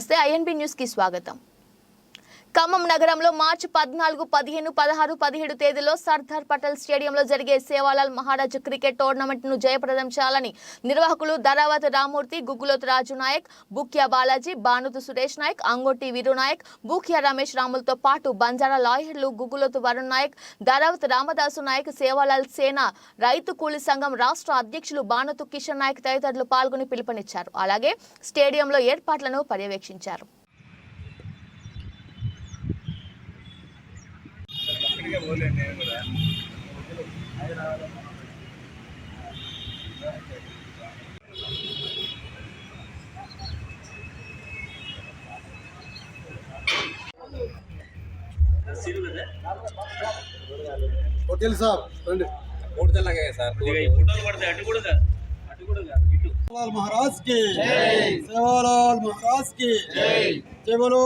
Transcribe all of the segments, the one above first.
నమస్తే INB news కి స్వాగతం ఖమ్మం నగరంలో మార్చి పద్నాలుగు పదిహేను పదహారు పదిహేడు తేదీలో సర్దార్ పటేల్ స్టేడియంలో జరిగే సేవాలాల్ మహారాజ్ క్రికెట్ టోర్నమెంట్ను జయప్రదం చేయాలని నిర్వాహకులు ధరావత్ రామూర్తి గుగ్గులోత్ రాజు నాయక్ బుక్యా బాలాజీ బానుతు సురేష్ నాయక్ అంగోటి వీరు నాయక్ బుక్యా రమేష్ రాములతో పాటు బంజారా లాయర్లు గుగ్గులోత్ వరుణ్ నాయక్ ధరావత్ రామదాసు నాయక్ సేవాలాల్ సేన రైతు కూలీ సంఘం రాష్ట్ర అధ్యక్షులు బానుతు కిషన్ నాయక్ తదితరులు పాల్గొని పిలుపునిచ్చారు. అలాగే స్టేడియంలో ఏర్పాట్లను పర్యవేక్షించారు. ఇంటికే పోలేను నేను కూడా హోటల్ సార్ రండి మూడు తెల్లగా సార్ ఫోటోలు పడతాయి అటు కూడా అటు కూడా सेवालाल महाराज की। सेवालाल महाराज की। जय। बोलो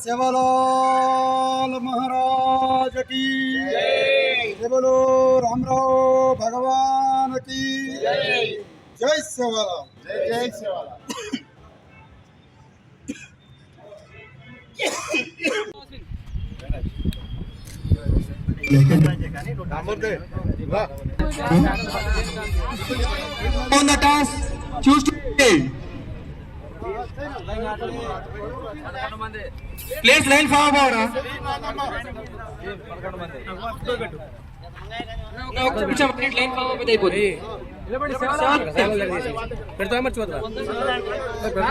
सेवालाल महाराज की। जय। बोलो रामराव भगवान की। जय। सेवालाल जय जय Sevalal on the toss. Choose to play. Place line forward. ఒక నిమిషం ప్లేట్ లైన్ ఫామ్ అయితే అయిపోతుంది పెడతా మర్చిపోతా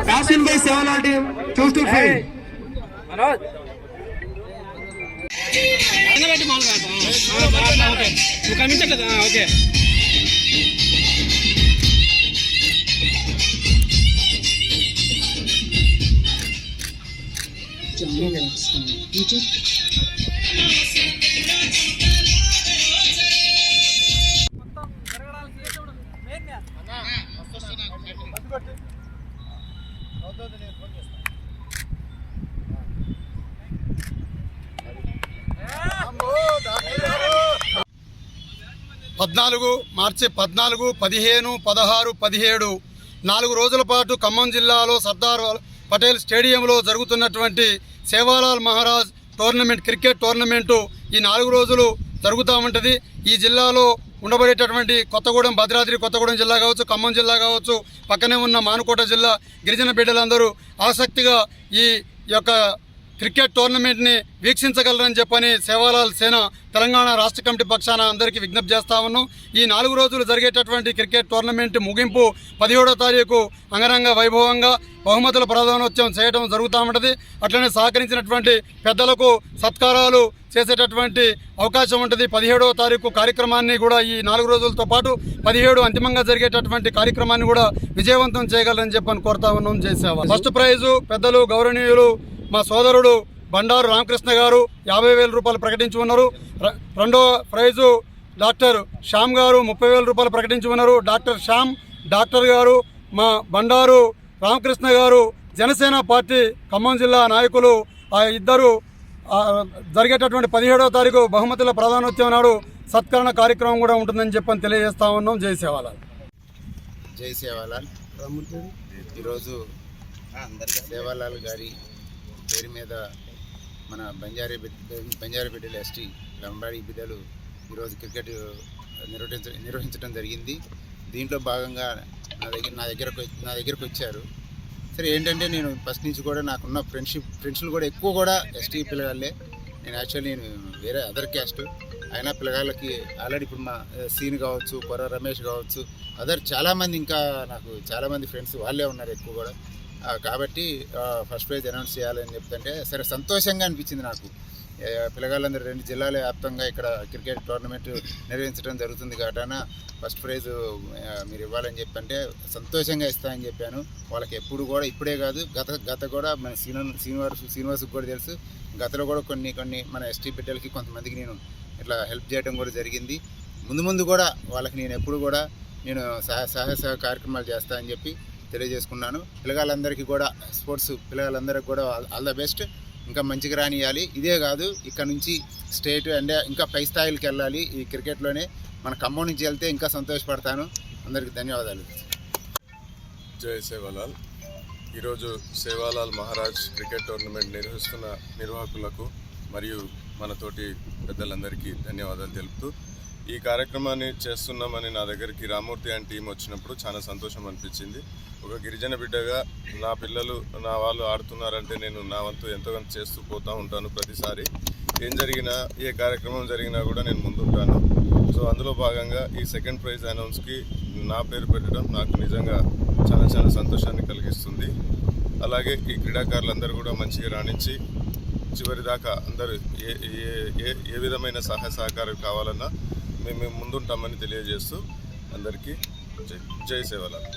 Pass in by Sevalal team. Choose to play. Manoj పెట్టి మామూలుగా ఓకే నువ్వు కమించట్లేదు ఓకే పద్నాలుగు మార్చి పద్నాలుగు పదిహేను పదహారు పదిహేడు. నాలుగు రోజుల పాటు ఖమ్మం జిల్లాలో సర్దార్ పటేల్ స్టేడియంలో జరుగుతున్నటువంటి Sevalal Maharaj tournament cricket tournament ఈ నాలుగు రోజులు జరుగుతూ ఉంటుంది. ఈ జిల్లాలో ఉండబడేటటువంటి కొత్తగూడెం భద్రాద్రి కొత్తగూడెం జిల్లా కావచ్చు ఖమ్మం జిల్లా కావచ్చు పక్కనే ఉన్న మానుకోట జిల్లా గిరిజన బిడ్డలందరూ ఆసక్తిగా ఈ యొక్క క్రికెట్ టోర్నమెంట్ని వీక్షించగలరని చెప్పని సేవాలాల్ సేన తెలంగాణ రాష్ట్ర కమిటీ పక్షాన అందరికీ విజ్ఞప్తి చేస్తా ఉన్నాం. ఈ నాలుగు రోజులు జరిగేటటువంటి క్రికెట్ టోర్నమెంట్ ముగింపు పదిహేడో తారీఖు అంగరంగ వైభవంగా బహుమతుల ప్రధానోత్సవం చేయడం జరుగుతూ ఉంటుంది. అట్లనే సహకరించినటువంటి పెద్దలకు సత్కారాలు చేసేటటువంటి అవకాశం ఉంటుంది. పదిహేడవ తారీఖు కార్యక్రమాన్ని కూడా ఈ నాలుగు రోజులతో పాటు పదిహేడు అంతిమంగా జరిగేటటువంటి కార్యక్రమాన్ని కూడా విజయవంతం చేయగలరని చెప్పని కోరుతా ఉన్నాం. చేసేవాళ్ళు ఫస్ట్ ప్రైజు పెద్దలు గౌరవనీయులు మా సోదరుడు బండారు రామకృష్ణ గారు యాభై వేల రూపాయలు ప్రకటించి ఉన్నారు. రెండో ప్రైజు డాక్టర్ శ్యామ్ గారు ముప్పై వేల రూపాయలు ప్రకటించి ఉన్నారు. డాక్టర్ శ్యామ్ డాక్టర్ గారు మా బండారు రామకృష్ణ గారు జనసేన పార్టీ ఖమ్మం జిల్లా నాయకులు ఆ ఇద్దరు ఆ, జరిగేటటువంటి పదిహేడవ తారీఖు బహుమతుల ప్రధానోత్సవం నాడు సత్కరణ కార్యక్రమం కూడా ఉంటుందని చెప్పని తెలియజేస్తా ఉన్నాం. జై సేవాలాల్ జై సేవాలాల్ ఈరోజు సేవాలాల్ గారి పేరు మీద మన బంజారీ బిడ్డ బంజారీ బిడ్డలు ఎస్టీ లంబాడి బిడ్డలు ఈరోజు క్రికెట్ నిర్వహించ నిర్వహించడం జరిగింది. దీంట్లో భాగంగా నా దగ్గర నా దగ్గర నా దగ్గరకు వచ్చారు. సరే ఏంటంటే నేను ఫస్ట్ నుంచి కూడా నాకున్న ఫ్రెండ్షిప్ ఫ్రెండ్స్లు కూడా ఎక్కువ కూడా ఎస్టీ పిల్లగాళ్ళే. నేను యాక్చువల్లీ నేను వేరే అదర్ క్యాస్ట్. అయినా పిల్లగాళ్ళకి ఆల్రెడీ ఇప్పుడు మా సీన్ కావచ్చు కొర రమేష్ కావచ్చు అదర్ చాలామంది ఇంకా నాకు చాలామంది ఫ్రెండ్స్ వాళ్ళే ఉన్నారు ఎక్కువ కూడా. కాబట్టి ఫస్ట్ ప్రైజ్ అనౌన్స్ చేయాలని చెప్తుంటే సరే సంతోషంగా అనిపించింది నాకు. పిల్లగాళ్ళందరూ రెండు జిల్లాల వ్యాప్తంగా ఇక్కడ క్రికెట్ టోర్నమెంట్ నిర్వహించడం జరుగుతుంది కాబట్టి ఫస్ట్ ప్రైజ్ మీరు ఇవ్వాలని చెప్పంటే సంతోషంగా ఇస్తానని చెప్పాను. వాళ్ళకి ఎప్పుడు కూడా ఇప్పుడే కాదు గత గత కూడా మన శ్రీను శ్రీనివాస్ శ్రీనివాస్కి కూడా తెలుసు. గతలో కూడా కొన్ని కొన్ని మన ఎస్టీ బిడ్డలకి కొంతమందికి నేను ఇట్లా హెల్ప్ చేయడం కూడా జరిగింది. ముందు ముందు కూడా వాళ్ళకి నేను ఎప్పుడు కూడా నేను సహాయ సహాయ సహ కార్యక్రమాలు చేస్తానని చెప్పి తెలియజేసుకున్నాను. పిల్లగాళ్ళందరికీ కూడా స్పోర్ట్స్ పిల్లగాళ్ళందరికీ కూడా ఆల్ ద బెస్ట్. ఇంకా మంచిగా రానియాలి. ఇదే కాదు ఇక్కడ నుంచి స్టేట్ అండ్ ఇంకా పై స్థాయిలకు వెళ్ళాలి ఈ క్రికెట్లోనే. మన ఖమ్మం నుంచి వెళ్తే ఇంకా సంతోషపడతాను. అందరికీ ధన్యవాదాలు. జై సేవాలాల్. ఈరోజు సేవాలాల్ మహారాజ్ క్రికెట్ టోర్నమెంట్ నిర్వహిస్తున్న నిర్వాహకులకు మరియు మనతోటి పెద్దలందరికీ ధన్యవాదాలు తెలుపుతూ ఈ కార్యక్రమాన్ని చేస్తున్నామని నా దగ్గరికి రామూర్తి అండ్ టీం వచ్చినప్పుడు చాలా సంతోషం అనిపించింది. ఒక గిరిజన బిడ్డగా నా పిల్లలు నా వాళ్ళు ఆడుతున్నారంటే నేను నా వంతు ఎంతో చేస్తూ పోతూ ఉంటాను ప్రతిసారి. ఏం జరిగినా ఏ కార్యక్రమం జరిగినా కూడా నేను ముందుంటాను. సో అందులో భాగంగా ఈ సెకండ్ ప్రైజ్ అనౌన్స్కి నా పేరు పెట్టడం నాకు నిజంగా చాలా చాలా సంతోషాన్ని కలిగిస్తుంది. అలాగే ఈ క్రీడాకారులందరూ కూడా మంచిగా రాణించి చివరి దాకా అందరూ ఏ ఏ ఏ ఏ విధమైన సహాయ సహకారం కావాలన్నా మేము ముందుంటామని తెలియజేస్తూ అందరికీ జై జై సేవలాల్